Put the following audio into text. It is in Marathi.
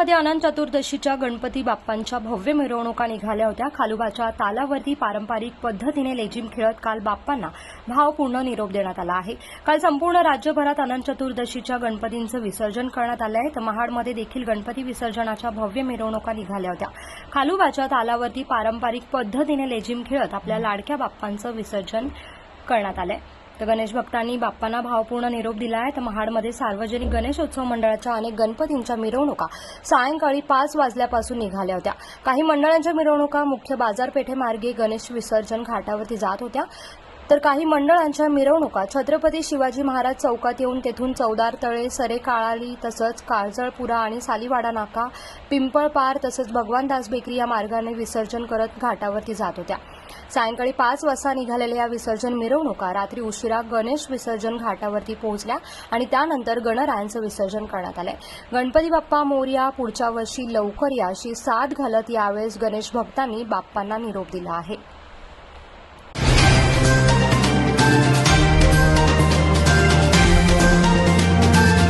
मध्ये अनंत चतुर्दशीच्या गणपती बाप्पांच्या भव्य मिरवणुका निघाल्या होत्या. खालुबाच्या तालावरती पारंपरिक पद्धतीने लेझिम खेळत काल बाप्पांना भावपूर्ण निरोप देण्यात आला आहे. काल संपूर्ण राज्यभरात अनंत चतुर्दशीच्या गणपतींचं विसर्जन करण्यात आलं आहे. तर महाडमध्ये देखील गणपती विसर्जनाच्या भव्य मिरवणुका निघाल्या होत्या. खालुबाच्या तालावरती पारंपरिक पद्धतीने लेझिम खेळत आपल्या लाडक्या बाप्पांचं विसर्जन करण्यात आलं आहे तर गणेश भक्तांनी बाप्पांना भावपूर्ण निरोप दिला आहे तर महाडमध्ये सार्वजनिक गणेशोत्सव मंडळाच्या अनेक गणपतींच्या मिरवणुका सायंकाळी पाच वाजल्यापासून निघाल्या होत्या. काही मंडळांच्या मिरवणुका मुख्य बाजारपेठेमार्गे गणेश विसर्जन घाटावरती जात होत्या. तर काही मंडळांच्या मिरवणुका. छत्रपती शिवाजी महाराज चौकात येऊन तेथून चौदार तळे सरे काळाली तसंच काळजळपुरा आणि सालीवाडा नाका पिंपळपार तसंच भगवानदास बेकरी या मार्गाने विसर्जन करत घाटावरती जात होत्या. सायंकाळी पाच वाजता निघालेल्या या विसर्जन मिरवणुका रात्री उशिरा गणेश विसर्जन घाटावरती पोहोचल्या आणि त्यानंतर गणरायांचं विसर्जन करण्यात आलंय. गणपती बाप्पा मोर्या पुढच्या वर्षी लवकर या अशी साथ घालत यावेळेस गणेश भक्तांनी बाप्पांना निरोप दिला आहे.